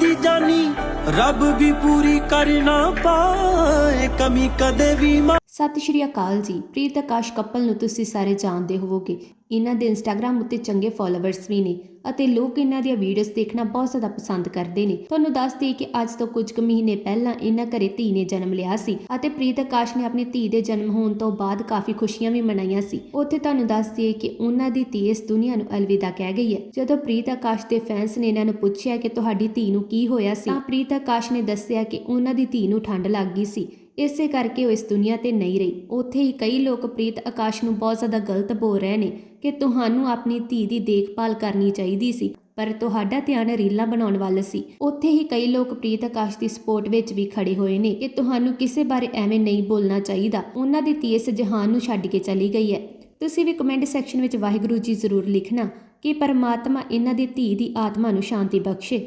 ਦੀ ਜਾਨੀ, ਰੱਬ ਵੀ ਪੂਰੀ ਕਰ ਨਾ ਪਾਏ, ਕਮੀ ਕਦੇ ਵੀ ਸਤਿ ਸ਼੍ਰੀ ਅਕਾਲ ਜੀ। ਪ੍ਰੀਤ ਆਕਾਸ਼ ਕਪਲ ਨੂੰ ਤੁਸੀਂ ਸਾਰੇ ਜਾਣਦੇ ਹੋਵੋਗੇ। ਇਹਨਾਂ ਦੇ ਇੰਸਟਾਗ੍ਰam ਉੱਤੇ ਚੰਗੇ ਫਾਲੋਅਰਸ ਵੀ ਨੇ ਅਤੇ ਲੋਕ ਇਹਨਾਂ ਦੀਆਂ ਵੀਡੀਓਜ਼ ਦੇਖਣਾ ਬਹੁਤ ਜ਼ਿਆਦਾ ਪਸੰਦ ਕਰਦੇ ਨੇ। ਤੁਹਾਨੂੰ ਦੱਸ ਦਈਏ ਕਿ ਅੱਜ ਤੋਂ ਕੁਝ ਕੁ ਮਹੀਨੇ ਪਹਿਲਾਂ ਇਹਨਾਂ ਘਰੇ ਧੀ ਨੇ ਜਨਮ ਲਿਆ ਸੀ ਅਤੇ ਪ੍ਰੀਤ ਆਕਾਸ਼ ਨੇ ਆਪਣੀ ਧੀ ਦੇ ਜਨਮ ਹੋਣ ਤੋਂ ਬਾਅਦ ਕਾਫੀ ਖੁਸ਼ੀਆਂ ਵੀ ਮਨਾਈਆਂ ਸੀ। ਉੱਥੇ ਤੁਹਾਨੂੰ ਦੱਸ ਦਈਏ ਕਿ ਉਹਨਾਂ ਦੀ ਧੀ ਇਸ ਦੁਨੀਆ ਨੂੰ ਅਲਵਿਦਾ ਕਹਿ ਗਈ ਹੈ। ਜਦੋਂ ਪ੍ਰੀਤ ਆਕਾਸ਼ ਦੇ ਫੈਨਸ ਨੇ ਇਹਨਾਂ ਨੂੰ ਪੁੱਛਿਆ ਕਿ ਤੁਹਾਡੀ ਧੀ ਨੂੰ ਕੀ ਹੋਇਆ ਸੀ, ਤਾਂ ਪ੍ਰੀਤ ਆਕਾਸ਼ ਨੇ ਦੱਸਿਆ ਕਿ ਉਹਨਾਂ ਦੀ ਧੀ ਨੂੰ ਠੰਡ ਲੱਗ ਗਈ ਸੀ। ਇਸੇ ਕਰਕੇ ਉਹ ਇਸ ਦੁਨੀਆ ਤੇ ਨਹੀਂ ਰਹੀ। ਉੱਥੇ ਹੀ ਕਈ ਲੋਕ ਪ੍ਰੀਤ ਆਕਾਸ਼ ਨੂੰ ਬਹੁਤ ਜ਼ਿਆਦਾ ਗਲਤ ਬੋਲ ਰਹੇ ਨੇ। ਕਿ ਤੁਹਾਨੂੰ ਆਪਣੀ ਧੀ ਦੀ ਦੇਖਭਾਲ ਕਰਨੀ ਚਾਹੀਦੀ ਸੀ, ਪਰ ਤੁਹਾਡਾ ਧਿਆਨ ਰੀਲਾਂ ਬਣਾਉਣ ਵੱਲ ਸੀ। ਉੱਥੇ ਹੀ ਕਈ ਲੋਕ ਪ੍ਰੀਤ ਆਕਾਸ਼ ਦੀ ਸਪੋਰਟ ਵਿੱਚ ਵੀ ਖੜੇ ਹੋਏ ਨੇ ਕਿ ਤੁਹਾਨੂੰ ਕਿਸੇ ਬਾਰੇ ਐਵੇਂ ਨਹੀਂ ਬੋਲਣਾ ਚਾਹੀਦਾ। ਉਹਨਾਂ ਦੀ ਧੀ ਇਸ ਜਹਾਨ ਨੂੰ ਛੱਡ ਕੇ ਚਲੀ ਗਈ ਹੈ। ਤੁਸੀਂ ਵੀ ਕਮੈਂਟ ਸੈਕਸ਼ਨ ਵਿੱਚ ਵਾਹਿਗੁਰੂ ਜੀ ਜ਼ਰੂਰ ਲਿਖਣਾ ਕਿ ਪਰਮਾਤਮਾ ਇਹਨਾਂ ਦੀ ਧੀ ਦੀ ਆਤਮਾ ਨੂੰ ਸ਼ਾਂਤੀ ਬਖਸ਼ੇ।